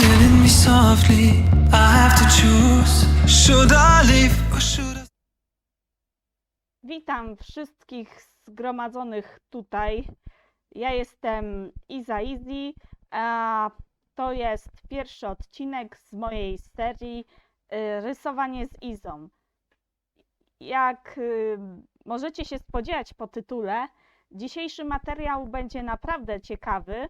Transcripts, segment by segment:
killing me softly. I have to choose. Should I leave or should I? Witam wszystkich zgromadzonych tutaj. Ja jestem Iza Easy, a to jest pierwszy odcinek z mojej serii y, Rysowanie z Izą. Jak y, możecie się spodziewać po tytule, dzisiejszy materiał będzie naprawdę ciekawy.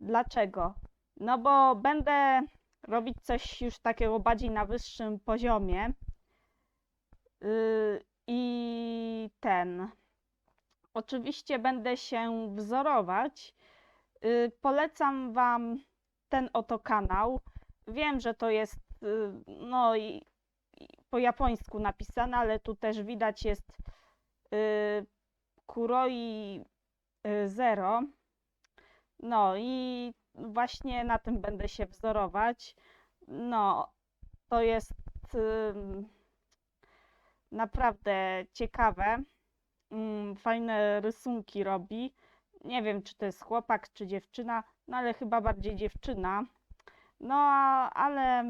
Dlaczego? No bo będę robić coś już takiego bardziej na wyższym poziomie. Y, I ten. Oczywiście będę się wzorować. Y, Polecam Wam ten oto kanał. Wiem, że to jest y, no i, i po japońsku napisane, ale tu też widać jest y, Kuroi y, Zero. No i właśnie na tym będę się wzorować. No, to jest naprawdę ciekawe. Mm, Fajne rysunki robi. Nie wiem, czy to jest chłopak, czy dziewczyna, no ale chyba bardziej dziewczyna. No, ale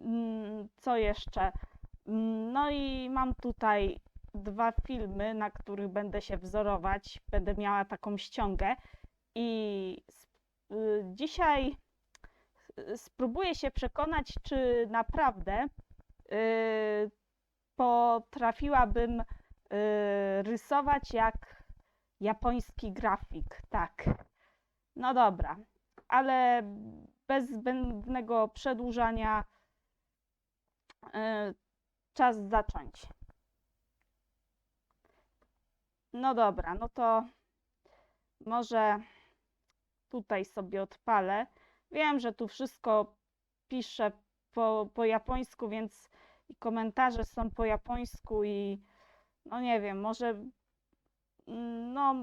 mm, co jeszcze? Mm, No i mam tutaj dwa filmy, na których będę się wzorować. Będę miała taką ściągę i y, dzisiaj y, spróbuję się przekonać, czy naprawdę y, potrafiłabym rysować jak japoński grafik. Tak. No dobra, ale bez zbędnego przedłużania czas zacząć. No dobra, no to może tutaj sobie odpalę. Wiem, że tu wszystko piszę po, po japońsku, więc i komentarze są po japońsku i no nie wiem, może no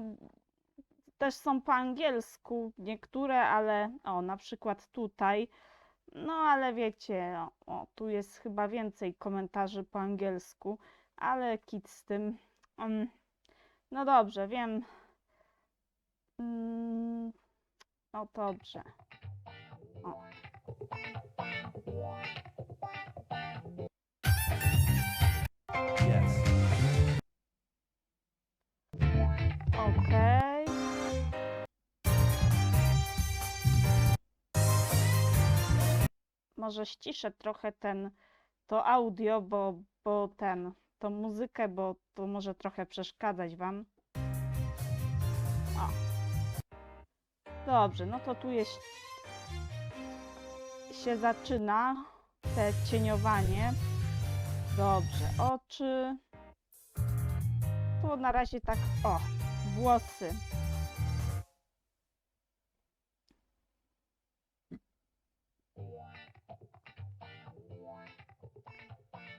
też są po angielsku niektóre, ale o na przykład tutaj, no ale wiecie, o, o tu jest chyba więcej komentarzy po angielsku, ale kit z tym. Mm, no dobrze, wiem. Mm, no dobrze. O. Yes. Okej. Może ściszę trochę ten, to audio, bo, bo ten, tą muzykę, bo to może trochę przeszkadzać wam. Dobrze, no to tu jest się zaczyna te cieniowanie. Dobrze, oczy. Tu na razie tak, o, włosy.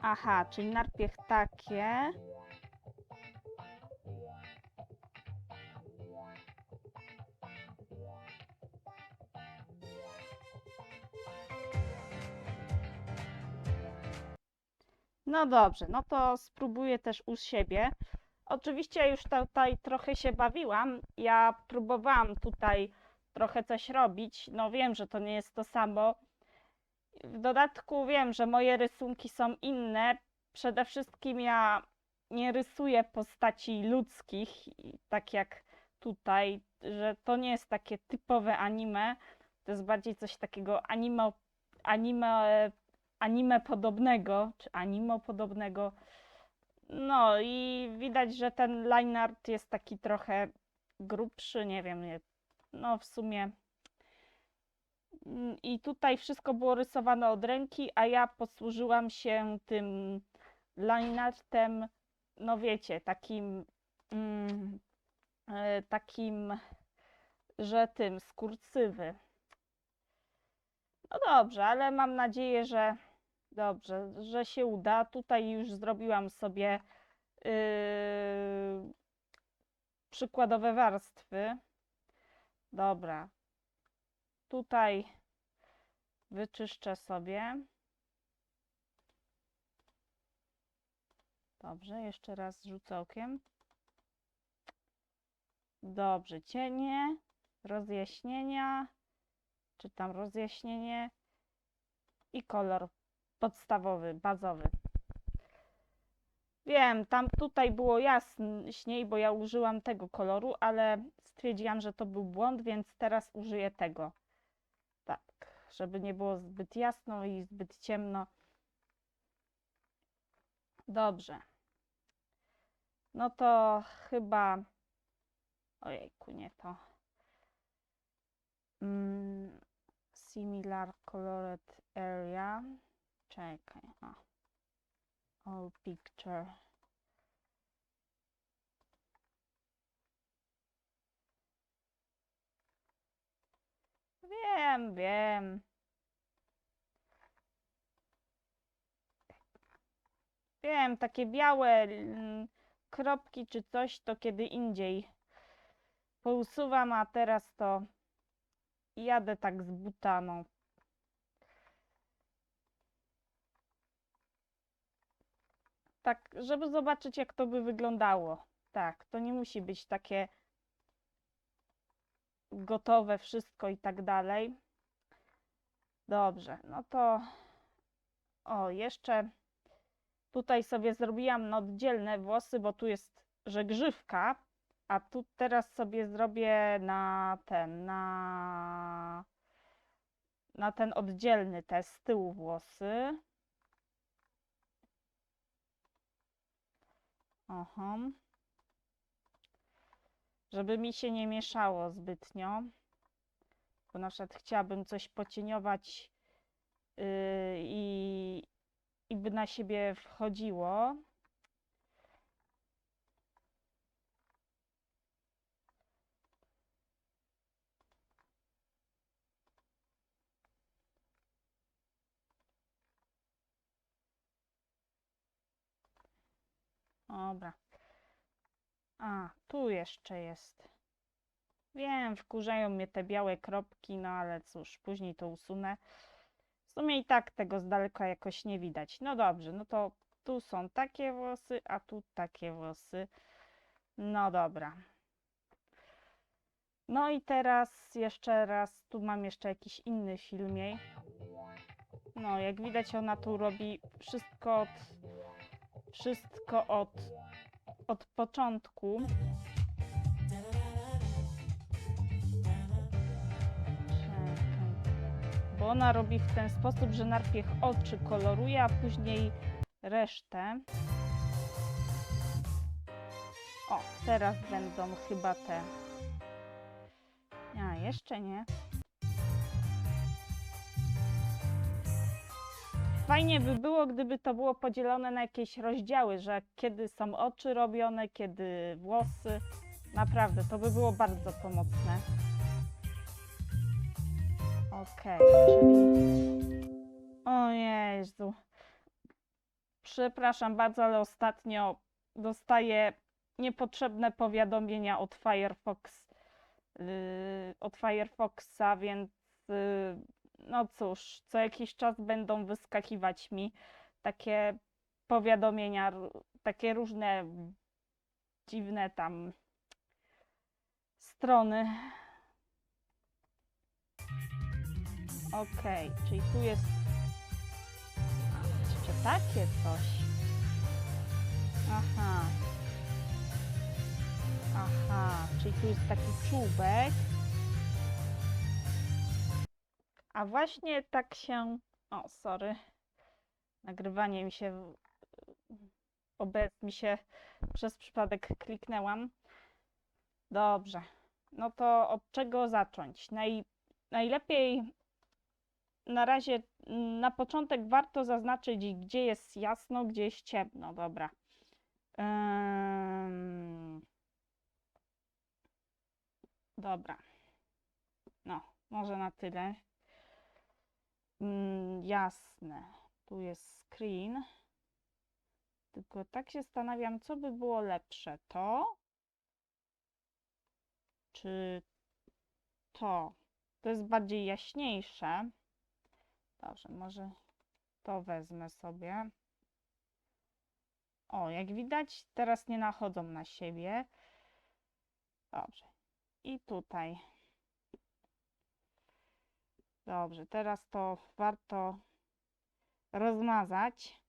Aha, czyli najpierw takie. No dobrze, no to spróbuję też u siebie. Oczywiście już tutaj trochę się bawiłam. Ja próbowałam tutaj trochę coś robić. No wiem, że to nie jest to samo. W dodatku wiem, że moje rysunki są inne. Przede wszystkim ja nie rysuję postaci ludzkich, tak jak tutaj, że to nie jest takie typowe anime. To jest bardziej coś takiego anime, anime, anime podobnego, czy animo podobnego. No i widać, że ten line art jest taki trochę grubszy, nie wiem, no w sumie. Mm, I tutaj wszystko było rysowane od ręki, a ja posłużyłam się tym line artem, no wiecie, takim, mm, e, takim, że tym, z. No dobrze, ale mam nadzieję, że dobrze, że się uda. Tutaj już zrobiłam sobie yy, przykładowe warstwy. Dobra. Tutaj wyczyszczę sobie. Dobrze, jeszcze raz rzucę okiem. Dobrze, cienie, rozjaśnienia, czy tam rozjaśnienie. i kolor podstawowy, bazowy. Wiem, tam tutaj było jaśniej, bo ja użyłam tego koloru, ale stwierdziłam, że to był błąd, więc teraz użyję tego. Tak, żeby nie było zbyt jasno i zbyt ciemno. Dobrze. No to chyba. Ojejku, nie to. Mm, similar colored area. Czekaj. O. All picture. Wiem, wiem. Wiem, takie białe mm, kropki czy coś to kiedy indziej pousuwam, a teraz to jadę tak z buta, Tak, żeby zobaczyć jak to by wyglądało. Tak, to nie musi być takie gotowe wszystko i tak dalej. Dobrze, no to o, jeszcze tutaj sobie zrobiłam na oddzielne włosy, bo tu jest żegrzywka, a tu teraz sobie zrobię na ten, na na ten oddzielny te z tyłu włosy. Aha. Żeby mi się nie mieszało zbytnio. Bo na przykład chciałabym coś pocieniować yy, i, i by na siebie wchodziło. Dobra. A, tu jeszcze jest. Wiem, wkurzają mnie te białe kropki, no ale cóż, później to usunę. W sumie i tak tego z daleka jakoś nie widać. No dobrze, no to tu są takie włosy, a tu takie włosy. No dobra. No i teraz jeszcze raz, tu mam jeszcze jakiś inny filmie. No, jak widać ona tu robi wszystko od, wszystko od, od początku. Bo ona robi w ten sposób, że najpierw oczy koloruje, a później resztę. O, teraz będą chyba te. A, jeszcze nie. Fajnie by było, gdyby to było podzielone na jakieś rozdziały, że kiedy są oczy robione, kiedy włosy. Naprawdę, to by było bardzo pomocne. Okej, czyli... O Jezu. Przepraszam bardzo, ale ostatnio dostaję niepotrzebne powiadomienia od Firefox, yy, od Firefoxa, więc yy, no cóż, co jakiś czas będą wyskakiwać mi takie powiadomienia, takie różne dziwne tam strony. Okej, czyli tu jest jeszcze takie coś. Aha. Aha, czyli tu jest taki czubek. A właśnie tak się. O, sorry. Nagrywanie mi się. OBS mi się przez przypadek kliknęłam. Dobrze. No to od czego zacząć? Naj, najlepiej na razie mm, na początek warto zaznaczyć, gdzie jest jasno, gdzie jest ciemno. Dobra. Ym, Dobra. No, może na tyle. Mm, jasne. Tu jest screen. Tylko tak się zastanawiam, co by było lepsze. To? Czy to? To jest bardziej jaśniejsze. Dobrze, może to wezmę sobie. O, jak widać, teraz nie nachodzą na siebie. Dobrze. I tutaj. Dobrze, teraz to warto rozmazać.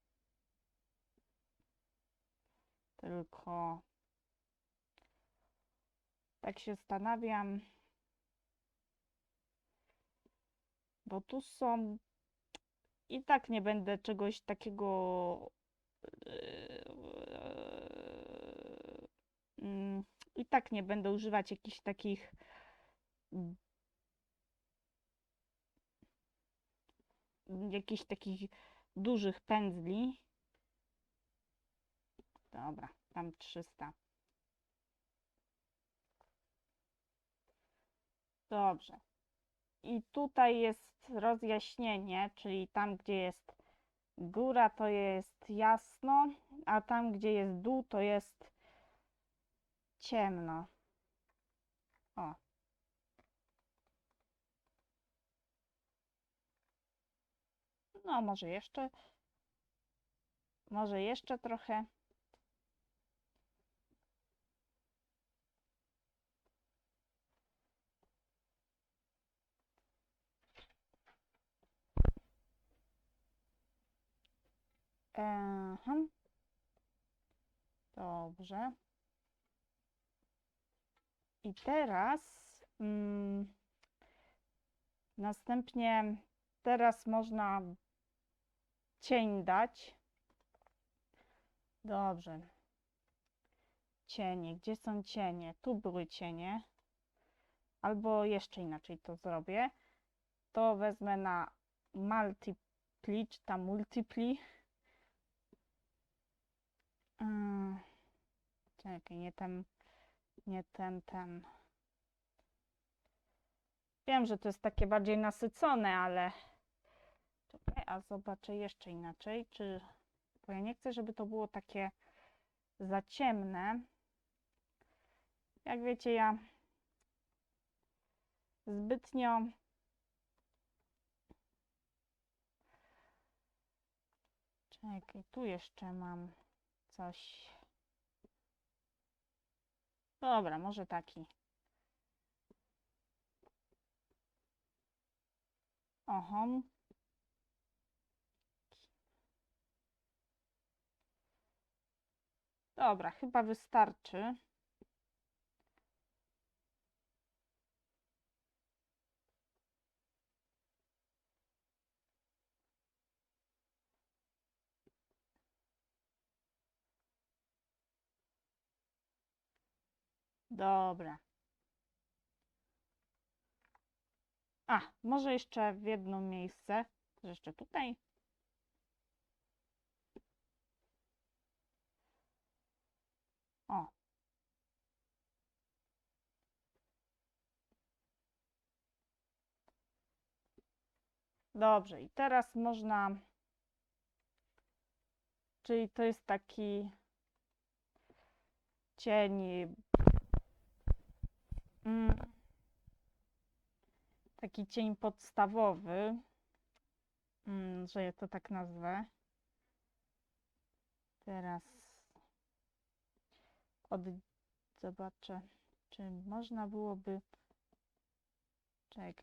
Tylko tak się zastanawiam, bo tu są i tak nie będę czegoś takiego mm, i tak nie będę używać jakichś takich jakichś takich dużych pędzli. Dobra, tam 300. Dobrze. I tutaj jest rozjaśnienie, czyli tam, gdzie jest góra, to jest jasno, a tam, gdzie jest dół, to jest ciemno. O. No, może jeszcze. Może jeszcze trochę. Ehem. Dobrze. I teraz mm, następnie teraz można cień dać. Dobrze. Cienie. Gdzie są cienie? Tu były cienie. Albo jeszcze inaczej to zrobię. To wezmę na multipli, czy tam multipli. Yy, Czekaj, nie ten, nie ten, ten. Wiem, że to jest takie bardziej nasycone, ale a zobaczę jeszcze inaczej, czy, bo ja nie chcę, żeby to było takie za ciemne. Jak wiecie, ja zbytnio Czekaj, tu jeszcze mam coś. Dobra, może taki. Oho. Dobra, chyba wystarczy. Dobra. A, może jeszcze w jedno miejsce. Jeszcze tutaj. O. Dobrze, i teraz można. Czyli to jest taki cień. Mm, taki cień podstawowy, mm, że ja to tak nazwę. Teraz od... zobaczę, czy można byłoby. Czekaj,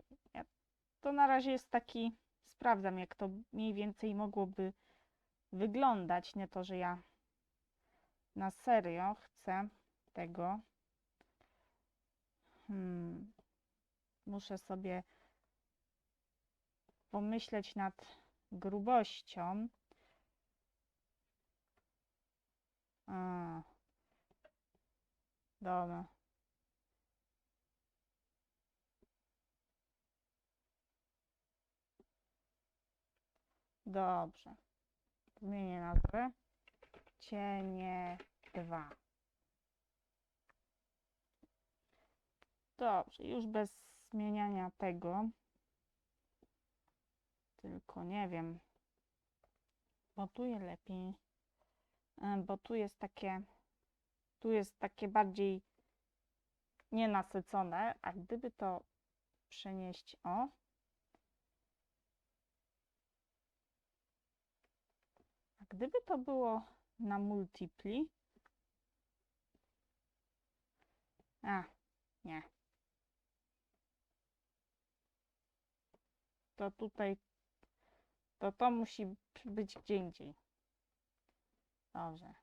to na razie jest taki. Sprawdzam, jak to mniej więcej mogłoby wyglądać. Nie to, że ja na serio chcę tego. Hmm. Muszę sobie pomyśleć nad grubością. A. Dobra. Dobrze. Zmienię nazwę. Cienie 2. Dobrze, już bez zmieniania tego. Tylko nie wiem. Bo tu je lepiej. e, Bo tu jest takie. Tu jest takie bardziej nienasycone. A gdyby to przenieść o. gdyby to było na multipli. A, nie. To tutaj To to musi być gdzie indziej. Dobrze.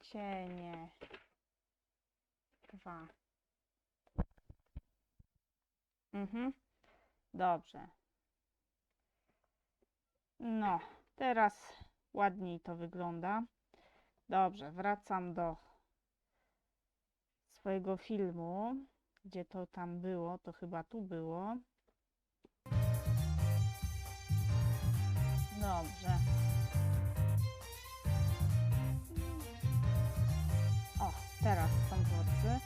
Cienie. Dwa. Mhm. Dobrze. No, teraz ładniej to wygląda. Dobrze, wracam do swojego filmu. Gdzie to tam było? To chyba tu było. Dobrze. O, teraz są włosy.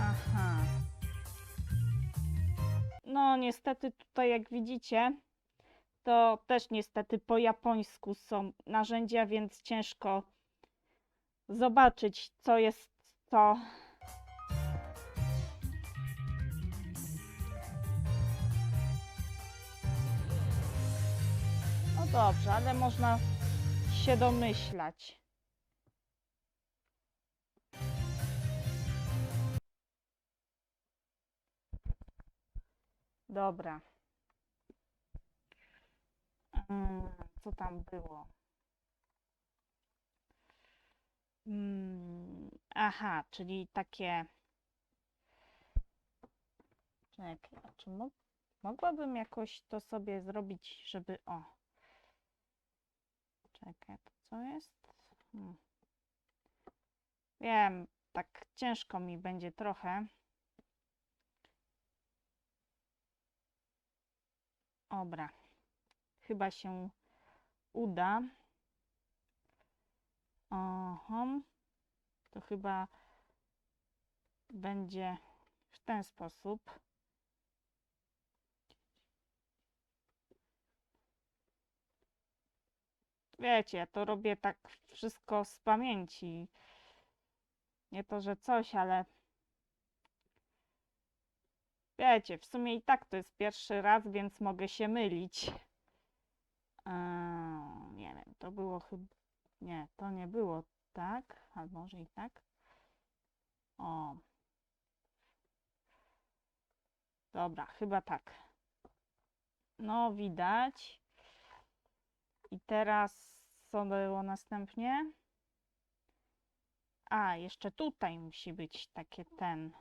Aha. No, niestety tutaj, jak widzicie, to też niestety po japońsku są narzędzia, więc ciężko zobaczyć, co jest co. No dobrze, ale można się domyślać. Dobra. Mm, co tam było? Mm, aha, czyli takie. Czekaj, czy mo mogłabym jakoś to sobie zrobić, żeby. O. Czekaj, to co jest? Hmm. Wiem, tak ciężko mi będzie trochę. Dobra. Chyba się uda. Oho. To chyba będzie w ten sposób. Wiecie, ja to robię tak wszystko z pamięci. Nie to, że coś, ale wiecie, w sumie i tak to jest pierwszy raz, więc mogę się mylić. Eee, nie wiem, to było chyba. Nie, to nie było tak, a może i tak. O. Dobra, chyba tak. No, widać. I teraz co było następnie? A, jeszcze tutaj musi być takie ten.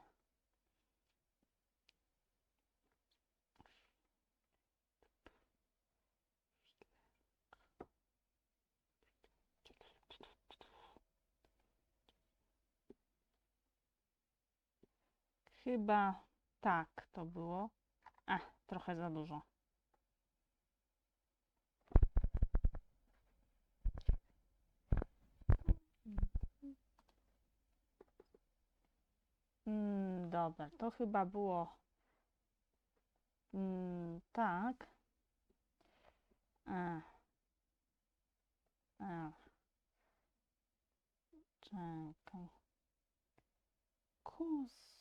Chyba tak to było. A, trochę za dużo. Mm, dobra, to chyba było mm, tak. A. A. Czekaj. Kosa.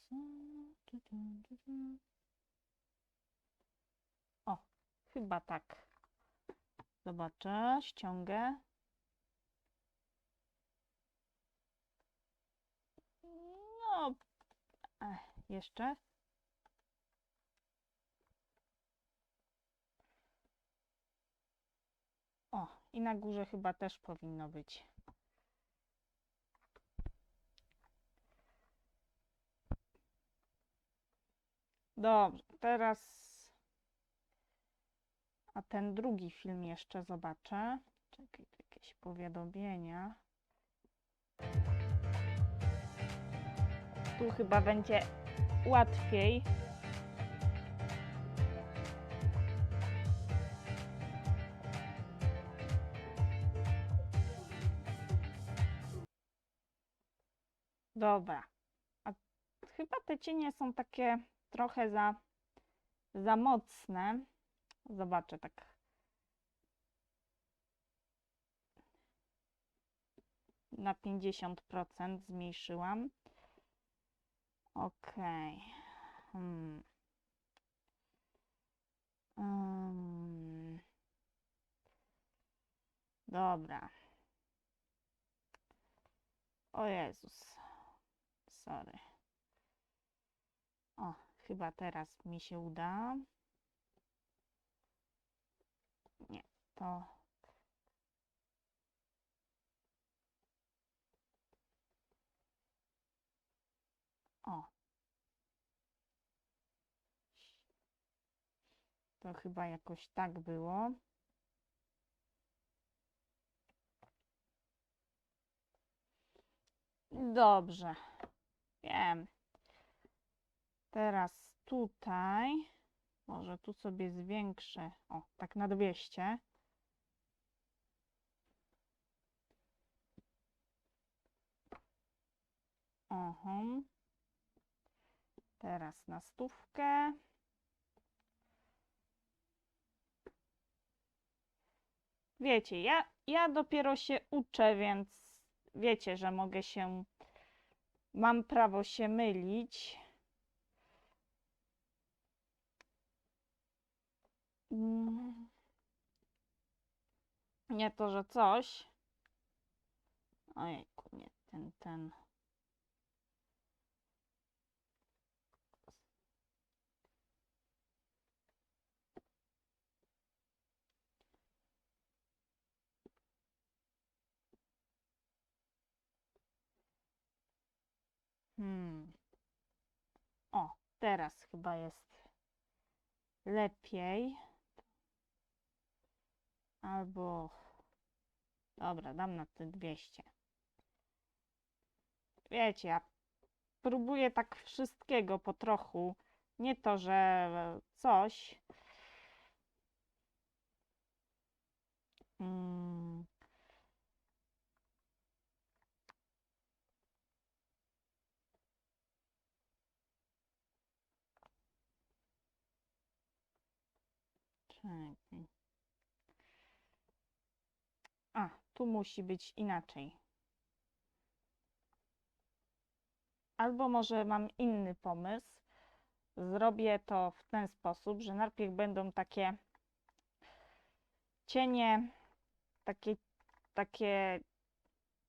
O, chyba tak. Zobaczę, ściągę. No, Ech, jeszcze. O, i na górze chyba też powinno być. Dobrze, teraz. A ten drugi film jeszcze zobaczę. Czekaj, tu jakieś powiadomienia. Tu chyba będzie łatwiej. Dobra. A chyba te cienie są takie trochę za, za mocne. Zobaczę tak. Na 50% zmniejszyłam. Okej. Hmm. Ym. Dobra. O Jezus. Sorry. Chyba teraz mi się uda. Nie, to. O. To chyba jakoś tak było. Dobrze. Wiem. Teraz tutaj. Może tu sobie zwiększę. O, tak na 200. Oho. Teraz na stówkę. Wiecie, ja, ja dopiero się uczę, więc wiecie, że mogę się, mam prawo się mylić. Mm. Nie to, że coś. Ojejku, nie ten, ten. Hmm. O, teraz chyba jest lepiej. Albo. Dobra, dam na te 200. Wiecie, ja próbuję tak wszystkiego po trochu. Nie to, że coś. Mm. Czekaj. A, tu musi być inaczej. Albo może mam inny pomysł. Zrobię to w ten sposób, że najpierw będą takie cienie, takie, takie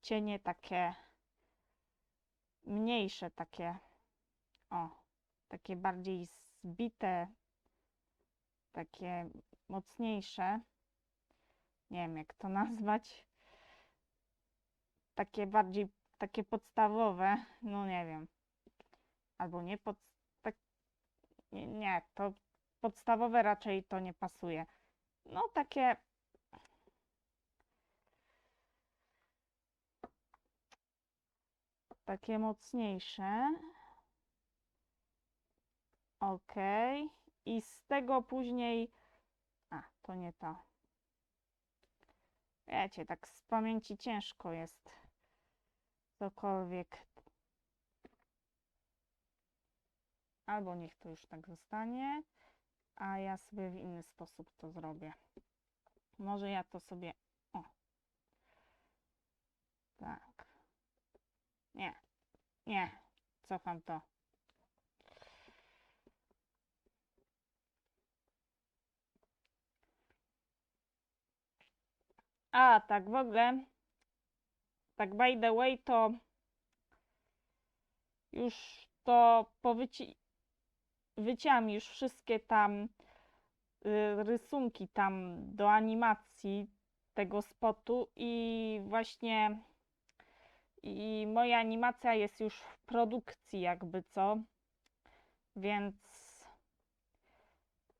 cienie, takie mniejsze, takie, o, takie bardziej zbite, takie mocniejsze. Nie wiem, jak to nazwać. Takie bardziej, takie podstawowe. No nie wiem. Albo nie pod... Tak, nie, nie, to podstawowe raczej to nie pasuje. No takie... Takie mocniejsze. Ok. I z tego później... A, to nie to. Wiecie, tak z pamięci ciężko jest cokolwiek. Albo niech to już tak zostanie, a ja sobie w inny sposób to zrobię. Może ja to sobie. O. Tak. Nie. Nie. Cofam to. A, tak w ogóle, tak by the way, to już to powyci... wycięłam już wszystkie tam y, rysunki tam do animacji tego spotu i właśnie i moja animacja jest już w produkcji jakby co, więc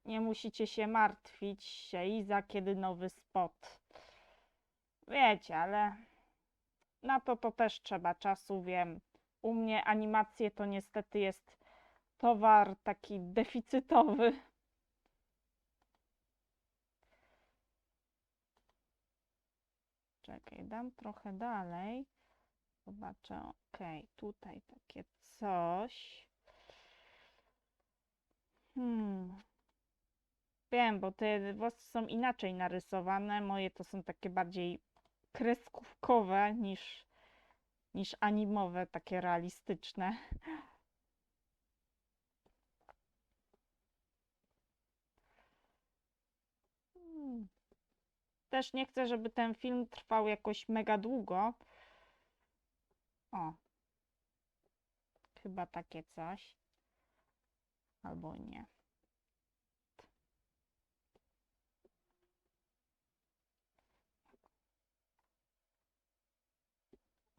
nie musicie się martwić, Iza, kiedy nowy spot. Wiecie, ale na to to też trzeba czasu, wiem. U mnie animacje to niestety jest towar taki deficytowy. Czekaj, dam trochę dalej. Zobaczę, ok, tutaj takie coś. Hmm. Wiem, bo te włosy są inaczej narysowane. Moje to są takie bardziej kreskówkowe niż, niż animowe, takie realistyczne. Hmm. Też nie chcę, żeby ten film trwał jakoś mega długo. O. Chyba takie coś. albo nie.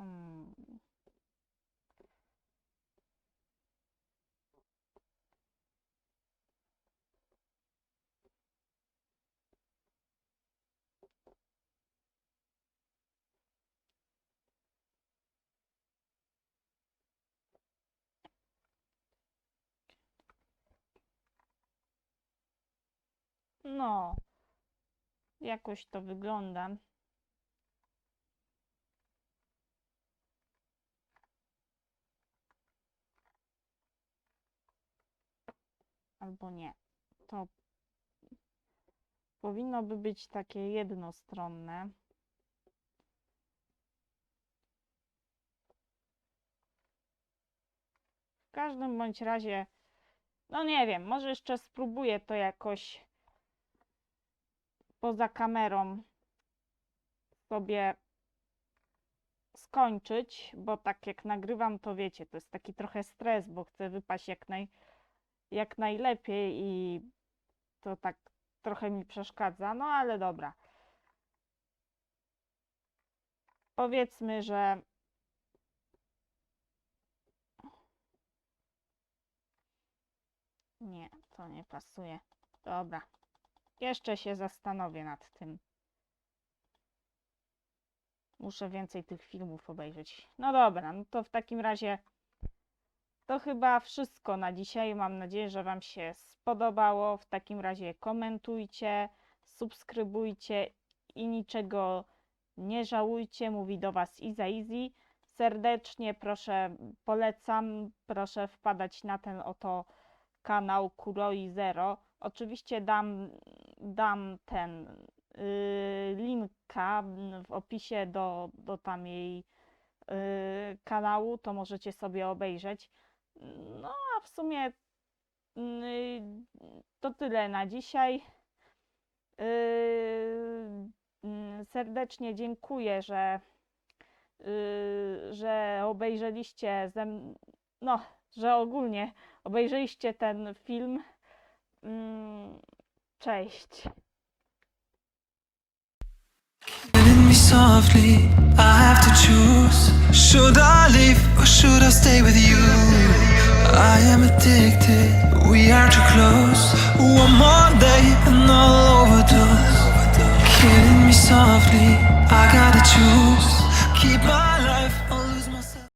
Mm. No, jakoś to wygląda. Albo nie. To powinno by być takie jednostronne. W każdym bądź razie, no nie wiem, może jeszcze spróbuję to jakoś poza kamerą sobie skończyć, bo tak jak nagrywam, to wiecie, to jest taki trochę stres, bo chcę wypaść jak, naj, jak najlepiej i to tak trochę mi przeszkadza, no ale dobra. Powiedzmy, że nie, to nie pasuje. Dobra. Jeszcze się zastanowię nad tym. Muszę więcej tych filmów obejrzeć. No dobra, no to w takim razie to chyba wszystko na dzisiaj. Mam nadzieję, że Wam się spodobało. W takim razie komentujcie, subskrybujcie i niczego nie żałujcie. Mówi do Was Iza. Serdecznie proszę, polecam, proszę wpadać na ten oto kanał Kuroi Zero. Oczywiście dam, dam ten y, linka w opisie do, do tam jej y, kanału, to możecie sobie obejrzeć. No a w sumie y, to tyle na dzisiaj. Y, serdecznie dziękuję, że, y, że obejrzeliście ze m- no, że ogólnie obejrzeliście ten film. Mm, Cześć. Softly, I have to choose. Should I leave or should I stay with you? I am addicted, we are too close. One more day and I'll overdose. Killing me softly, I gotta choose. Keep my